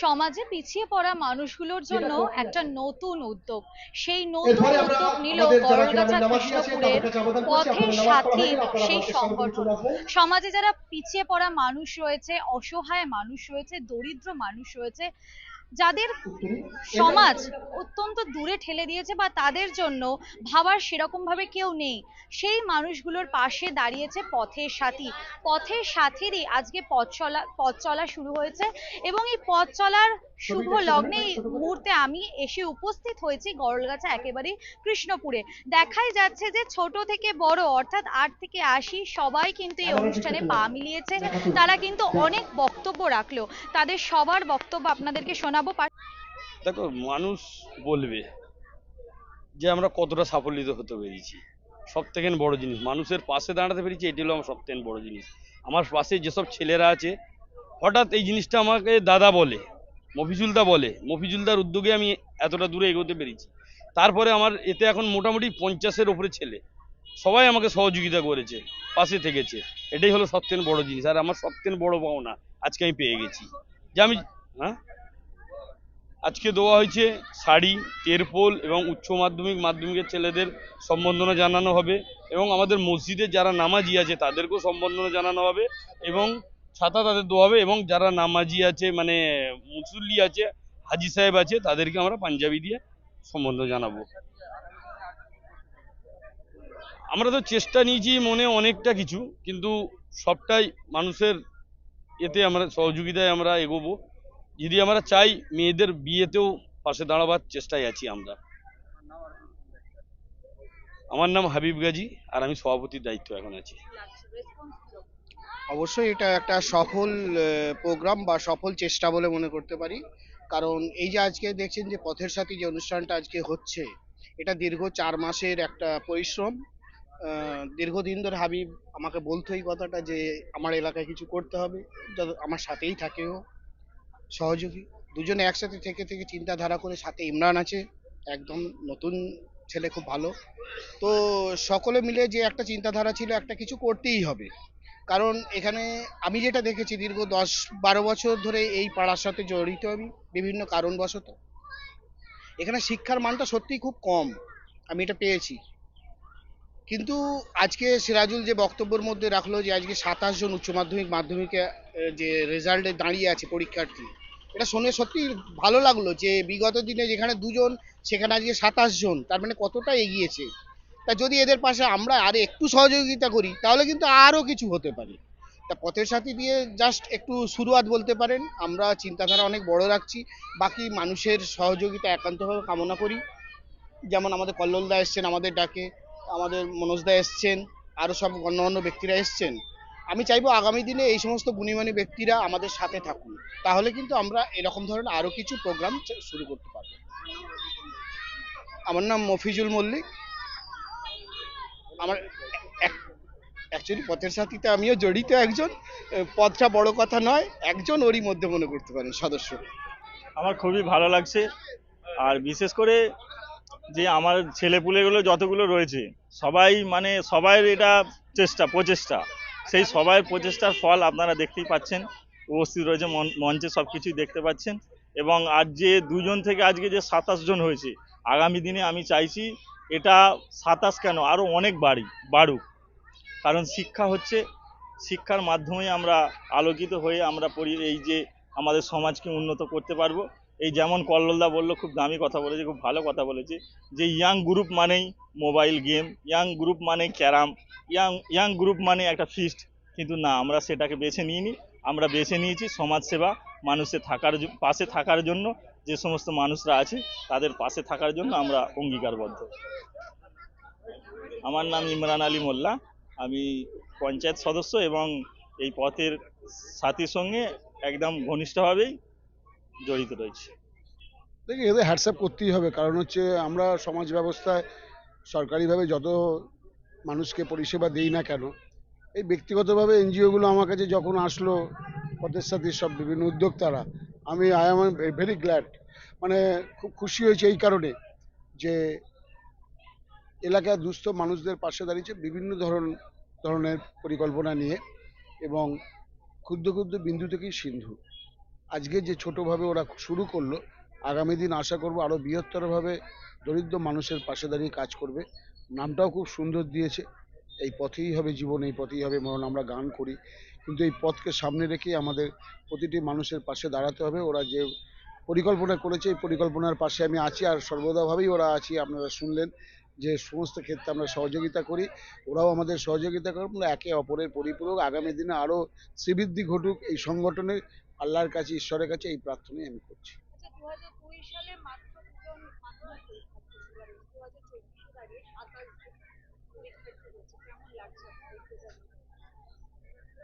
সমাজে পিছিয়ে পড়া মানুষগুলোর জন্য একটা নতুন উদ্যোগ। সেই নতুন উদ্যোগ নিল আছে কৃষ্ণপুরের পথের সাথী সেই সংগঠন। সমাজে যারা পিছিয়ে পড়া মানুষ রয়েছে অসহায় মানুষ রয়েছে দরিদ্র মানুষ রয়েছে যাদের সমাজ অত্যন্ত দূরে ঠেলে দিয়েছে বা তাদের জন্য ভাবার সেরকম ভাবে কেউ নেই, সেই মানুষগুলোর পাশে দাঁড়িয়েছে পথের সাথী। পথের সাথীরই আজকে পথ চলা পথ চলা শুরু হয়েছে এবং এই পথ চলার শুভ লগ্নে এই মুহূর্তে আমি এসে উপস্থিত হয়েছি গরলগাছা একেবারে কৃষ্ণপুরে। দেখাই যাচ্ছে যে ছোট থেকে বড় অর্থাৎ আট থেকে আশি সবাই কিন্তু এই অনুষ্ঠানে পা মিলিয়েছে। তারা কিন্তু অনেক বক্তব্য রাখল। তাদের সবার বক্তব্য আপনাদেরকে শোনাবো। পা- দেখো, মানুষ বলবে যে আমরা কতটা সাফল্যিত হতে পেরেছি। সব থেকে বড় জিনিস, মানুষের পাশে দাঁড়াতে পেরেছি, এটি হলো আমার সব থেকে বড় জিনিস। আমার পাশে যেসব ছেলেরা আছে, হঠাৎ এই জিনিসটা আমাকে দাদা বলে, মফিজুলদা বলে, মফিজুলদার উদ্যোগে আমি এতটা দূরে এগোতে পেরেছি। তারপরে আমার এতে এখন মোটামুটি পঞ্চাশের ওপরে ছেলে। সবাই আমাকে সহযোগিতা করেছে, পাশে থেকেছে। এটাই হলো সব থেকে বড় জিনিস, আর আমার সব থেকে বড় পাওনা আজকে আমি পেয়ে গেছি। যে আমি হ্যাঁ? আজকে দেওয়া হয়েছে শাড়ি, তেরপোল এবং উচ্চ মাধ্যমিক, মাধ্যমিকের ছেলেদের সম্বর্ধনা জানানো হবে এবং আমাদের মসজিদে যারা নামাজি আছে তাদেরকেও সম্বর্ধনা জানানো হবে এবং ছাতা তাদের দেওয়া হবে এবং যারা নামাজি আছে মানে মুসল্লি আছে, হাজি সাহেব আছে তাদেরকে আমরা পাঞ্জাবি দিয়ে সম্বন্ধ জানাব। আমরা তো চেষ্টা নিয়েছি মনে অনেকটা কিছু, কিন্তু সবটাই মানুষের এতে আমরা সহযোগিতায় আমরা এগোবো। যদি আমরা চাই মেয়েদের বিয়েতেও পাশে দাঁড়াবার চেষ্টায় আছি আমরা। আমার নাম হাবিব গাজী, আর আমি সভাপতির দায়িত্ব এখন আছি। অবশ্যই এটা একটা সফল প্রোগ্রাম বা সফল চেষ্টা বলে মনে করতে পারি। কারণ এই যে আজকে দেখছেন যে পথের সাথী যে অনুষ্ঠানটা আজকে হচ্ছে, এটা দীর্ঘ চার মাসের একটা পরিশ্রম। দীর্ঘদিন ধরে হাবিব আমাকে বলতো এই কথাটা যে আমার এলাকায় কিছু করতে হবে আমার সাথেই থাকে ও। সহযোগী। দুজনে একসাথে থেকে থেকে চিন্তাধারা করে সাথে ইমরান আছে, একদম নতুন ছেলে খুব ভালো। তো সকলে মিলে যে একটা চিন্তাধারা ছিল, একটা কিছু করতেই হবে। কারণ এখানে আমি যেটা দেখেছি, দীর্ঘ দশ বারো বছর ধরে এই পাড়ার সাথে জড়িত আমি, বিভিন্ন কারণবশত। এখানে শিক্ষার মানটা সত্যিই খুব কম, আমি এটা পেয়েছি। কিন্তু আজকে সিরাজুল যে বক্তব্যের মধ্যে রাখল যে আজকে সাতাশ জন উচ্চ মাধ্যমিক, মাধ্যমিকে যে রেজাল্টে দাঁড়িয়ে আছে পরীক্ষার্থী এটা শুনে সত্যি ভালো লাগল যে বিগত দিনে যেখানে দুজন, সেখানে আজকে সাতাশ জন, তার মানে কতটা এগিয়েছে। তা যদি এদের পাশে আমরা আর একটু সহযোগিতা করি, তাহলে কিন্তু আরও কিছু হতে পারে। তা পথের সাথী দিয়ে জাস্ট একটু শুরুয়াত বলতে পারেন, আমরা চিন্তাধারা অনেক বড় রাখছি, বাকি মানুষের সহযোগিতা একান্তভাবে কামনা করি। যেমন আমাদের কল্লোলদা এসছেন আমাদের ডাকে, আমাদের মনোজদা এসছেন, আরও সব অন্যান্য ব্যক্তিরা এসছেন। আমি চাইব আগামী দিনে এই সমস্ত গুণীমানী ব্যক্তিরা আমাদের সাথে থাকুন। তাহলে কিন্তু আমরা এরকম ধরনের আরও কিছু প্রোগ্রাম শুরু করতে পারব। আমার নাম মফিজুল মল্লিক। আমার অ্যাকচুয়ালি পথের সাথীতে আমিও জড়িত একজন। পথটা বড় কথা নয়, একজন ওরই মধ্যে মনে করতে পারেন, সদস্য। আমার খুবই ভালো লাগছে। আর বিশেষ করে যে আমার ছেলেপুলেগুলো যতগুলো রয়েছে, সবাই মানে সবাই এটা চেষ্টা, প্রচেষ্টা। সেই সবাই প্রচেষ্টার ফল আপনারা দেখতেই পাচ্ছেন। উপস্থিত রয়েছে মঞ্চে সব কিছুই দেখতে পাচ্ছেন। এবং আজ যে দুজন থেকে আজকে যে সাতাশ জন হয়েছে, আগামী দিনে আমি চাইছি এটা সাতাশ কেন? আরও অনেক বাড়ি, বাড়ুক। কারণ শিক্ষা হচ্ছে, শিক্ষার মাধ্যমে আমরা আলোকিত হয়ে আমরা পরি, এই যে আমাদের সমাজকে উন্নত করতে পারব। এই যেমন কল্লোলদা বলল, খুব দামি কথা বলেছে, খুব ভালো কথা বলেছে, যে ইয়াং গ্রুপ মানেই মোবাইল গেম, ইয়াং গ্রুপ মানে ক্যারাম। ইয়াং ইয়াং গ্রুপ মানে একটা ফিস্ট কিন্তু না, আমরা সেটাকে বেছে নিইনি। আমরা বেছে নিয়েছি সমাজসেবা মানুষের থাকার পাশে থাকার জন্য। যে সমস্ত মানুষরা আছে, তাদের পাশে থাকার জন্য আমরা অঙ্গীকারবদ্ধ। আমার নাম ইমরান আলী মোল্লা। আমি পঞ্চায়েত সদস্য এবং এই পথের সাথীর সঙ্গে একদম ঘনিষ্ঠভাবেই জড়িত রয়েছে। দেখি, এদের হ্যাটসঅ্যাপ করতেই হবে। কারণ হচ্ছে আমরা সমাজ ব্যবস্থায় সরকারিভাবে যত মানুষকে পরিষেবা দিই না কেন, এই ব্যক্তিগতভাবে এনজিওগুলো আমার কাছে যখন আসলো পথের সাথে সব বিভিন্ন উদ্যোক্তারা, আমি আই এম ভেরি গ্ল্যাড মানে খুব খুশি হয়েছে এই কারণে যে এলাকার দুস্থ মানুষদের পাশে দাঁড়িয়েছে বিভিন্ন ধরন, ধরনের পরিকল্পনা নিয়ে এবং ক্ষুদ্র ক্ষুদ্র বিন্দু থেকেই সিন্ধু। আজকে যে ছোটোভাবে ওরা শুরু করল, আগামী দিন আশা করব আরও বৃহত্তরভাবে দরিদ্র মানুষের পাশে দাঁড়িয়ে কাজ করবে। নামটাও খুব সুন্দর দিয়েছে। এই পথেই হবে জীবন, এই পথেই হবে মরণ, আমরা গান করি। কিন্তু এই পথকে সামনে রেখেই আমাদের প্রতিটি মানুষের পাশে দাঁড়াতে হবে। ওরা যে পরিকল্পনা করেছে, এই পরিকল্পনার পাশে আমি আছি আর সর্বদাভাবেই ওরা আছি। আপনারা শুনলেন যে সমস্ত ক্ষেত্রে আমরা সহযোগিতা করি। ওরাও আমাদের সহযোগিতা করে আমরা একে অপরের পরিপূরক। আগামী দিনে আরও শ্রীবৃদ্ধি ঘটুক এই সংগঠনের। আল্লাহর কাছে, ঈশ্বরের কাছে এই প্রার্থনাই আমি করছি। আচ্ছা সালে ছিল।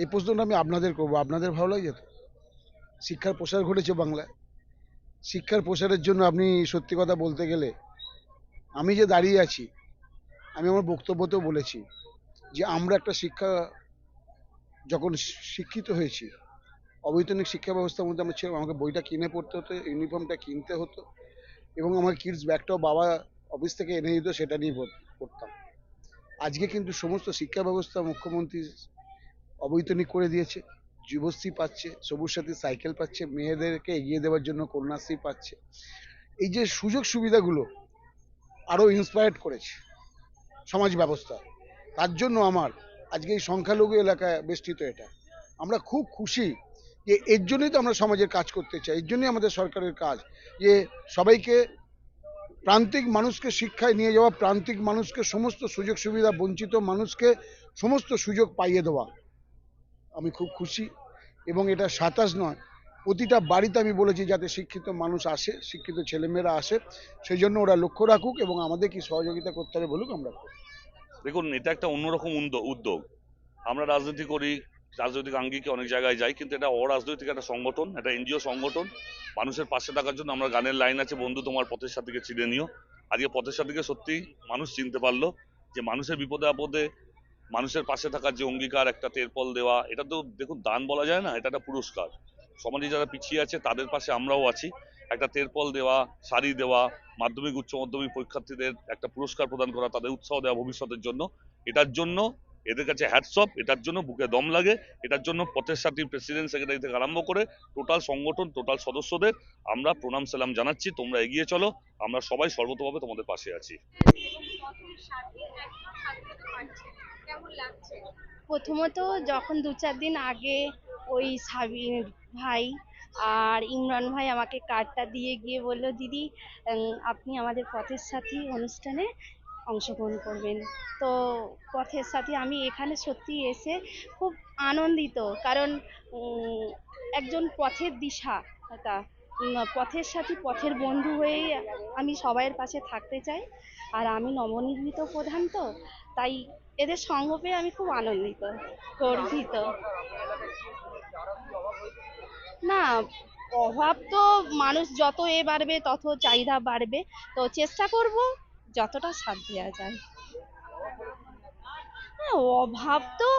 এই? প্রশ্নটা আমি আপনাদের করব আপনাদের ভালো লাগে তো শিক্ষার প্রসার ঘটেছে বাংলায় শিক্ষার প্রসারের জন্য আপনি সত্যি কথা বলতে গেলে, আমি যে দাঁড়িয়ে আছি, আমি আমার বক্তব্যতেও বলেছি যে আমরা একটা শিক্ষা, যখন শিক্ষিত হয়েছি, অবৈতনিক শিক্ষা ব্যবস্থার মধ্যে আমরা ছিলাম, আমাকে বইটা কিনে পড়তে হতো ইউনিফর্মটা কিনতে হতো, এবং আমার কিডস ব্যাগটাও বাবা অফিস থেকে এনে দিত, সেটা নিয়ে পড়তাম। আজকে কিন্তু সমস্ত শিক্ষা ব্যবস্থা মুখ্যমন্ত্রী অবৈতনিক করে দিয়েছে। যুবশ্রী পাচ্ছে, সবুজ সাথী সাইকেল পাচ্ছে, মেয়েদেরকে এগিয়ে দেওয়ার জন্য কন্যাশ্রী পাচ্ছে। এই যে সুযোগ সুবিধাগুলো আরও ইন্সপায়ার্ড করেছে সমাজ ব্যবস্থা, তার জন্য আমার আজকে এই সংখ্যালঘু এলাকায় বেষ্টিত এটা। আমরা খুব খুশি যে এর জন্যই তো আমরা সমাজের কাজ করতে চাই, এর জন্যই আমাদের সরকারের কাজ যে সবাইকে প্রান্তিক মানুষকে শিক্ষায় নিয়ে যাওয়া, প্রান্তিক মানুষকে সমস্ত সুযোগ সুবিধা, বঞ্চিত মানুষকে সমস্ত সুযোগ পাইয়ে দেওয়া আমি খুব খুশি এবং এটা সাতাশ নয়, প্রতিটা বাড়িতে আমি বলেছি যাতে শিক্ষিত মানুষ আসে, শিক্ষিত ছেলেমেয়েরা আসে সেই জন্য ওরা লক্ষ্য রাখুক এবং আমাদের কি সহযোগিতা করতে হবে বলুক, আমরা। দেখুন, এটা একটা অন্যরকম উদ্যোগ আমরা রাজনীতি করি রাজনৈতিক আঙ্গিকে অনেক জায়গায় যাই, কিন্তু এটা অরাজনৈতিক একটা সংগঠন একটা এনজিও সংগঠন। মানুষের পাশে থাকার জন্য আমরা গানের লাইন আছে, বন্ধু তোমার পথের সাথীকে চিনে নিও। আজকে পথের সাথীকে সত্যি মানুষ চিনতে পারল যে মানুষের বিপদে আপদে মানুষের পাশে থাকার যে অঙ্গীকার, একটা তেরপল দেওয়া, এটা তো দেখুন দান বলা যায় না, এটা একটা পুরস্কার। সমাজে যারা পিছিয়ে আছে, তাদের পাশে আমরাও আছি। একটা তেরপল দেওয়া শাড়ি দেওয়া, মাধ্যমিক, উচ্চ মাধ্যমিক পরীক্ষার্থীদের একটা পুরস্কার প্রদান করা, তাদের উৎসাহ দেওয়া ভবিষ্যতের জন্য। এটার জন্য এদের কাছে হ্যাটসঅপ এটার জন্য বুকে দম লাগে, এটার জন্য পথের সাথী প্রেসিডেন্ট সেক্রেটারি থেকে আরম্ভ করে টোটাল সংগঠন টোটাল সদস্যদের আমরা প্রণাম, সালাম জানাচ্ছি, তোমরা এগিয়ে চলো, আমরা সবাই সর্বতভাবে তোমাদের পাশে আছি। প্রথমত যখন দু চার দিন আগে ওই সাবির ভাই আর ইমরান ভাই আমাকে কার্ডটা দিয়ে গিয়ে বলল, দিদি আপনি আমাদের পথের সাথী অনুষ্ঠানে অংশগ্রহণ করবেন। তো পথের সাথী আমি এখানে সত্যি এসে খুব আনন্দিত। কারণ একজন পথের দিশা তা পথের সাথী পথের বন্ধু হয়েই আমি সবাইয়ের পাশে থাকতে চাই। আর আমি নবনির্মিত প্রধান তো, তাই এদের সঙ্গ পেয়ে আমি খুব আনন্দিত, গর্বিত। না, অভাব তো মানুষ যত এ বাড়বে তত চাহিদা বাড়বে। তো চেষ্টা করব যতটা সাথ দেওয়া যায়। হ্যাঁ অভাব তো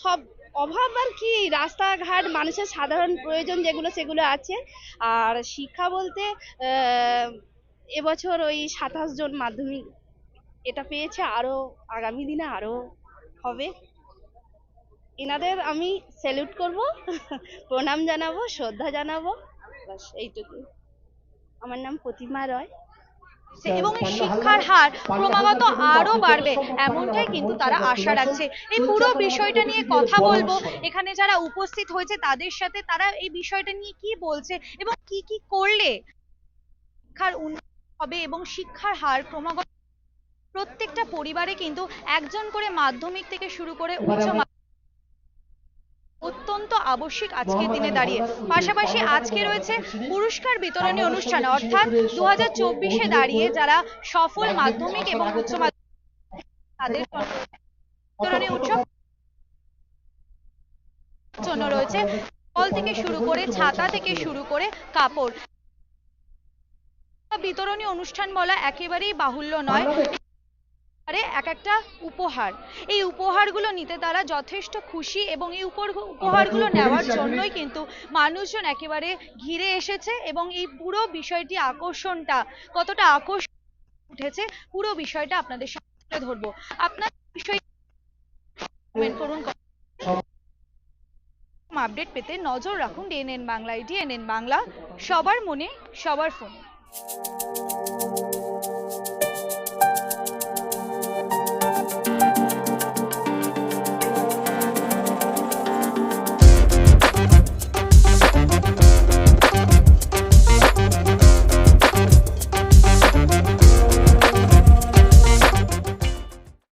সব, অভাব আর কি, রাস্তাঘাট, মানুষের সাধারণ প্রয়োজন যেগুলো সেগুলো আছে। আর শিক্ষা বলতে এবছর ওই সাতাশ জন মাধ্যমিক এটা পেয়েছে আরও আগামী দিনে আরও হবে। এনাদের আমি স্যালুট করব, প্রণাম জানাব, শ্রদ্ধা জানাব, ব্যাস এইটুকু আমার নাম প্রতিমা রয়। এবং এই শিক্ষার হার ক্রমাগত আরও বাড়বে। এমনটাই কিন্তু তারা আশা রাখছে। এই পুরো বিষয়টা নিয়ে কথা বলব। এখানে যারা উপস্থিত হয়েছে তাদের সাথে তারা এই বিষয়টা নিয়ে কি বলছে এবং কি কি করলে শিক্ষার উন্নতি হবে এবং শিক্ষার হার ক্রমাগত প্রত্যেকটা পরিবারে কিন্তু একজন করে মাধ্যমিক থেকে শুরু করে উচ্চ অত্যন্ত আবশ্যিক আজকের দিনে দাঁড়িয়ে। পাশাপাশি আজকে রয়েছে পুরস্কার বিতরণী অনুষ্ঠান, অর্থাৎ দু হাজার চব্বিশে দাঁড়িয়ে যারা সফল মাধ্যমিক এবং উচ্চ মাধ্যমিক তাদের বিতরণী উৎসব জন্য রয়েছে ফল থেকে শুরু করে ছাতা থেকে শুরু করে কাপড়। বিতরণী অনুষ্ঠান বলা একেবারেই বাহুল্য নয়। আরে এক একটা উপহার। এই উপহারগুলো নিতে তারা যথেষ্ট খুশি এবং এই উপহারগুলো নেওয়ার জন্যই কিন্তু মানুষজন একেবারে ঘিরে এসেছে এবং এই পুরো বিষয়টি আকর্ষণটা কতটা আকর্ষণ উঠেছে পুরো বিষয়টা আপনাদের সামনে তুলে ধরবো। আপনার বিষয় করুন আপডেট পেতে নজর রাখুন ডিএনএন বাংলায়। ডিএনএন বাংলা সবার মনে সবার ফোনে।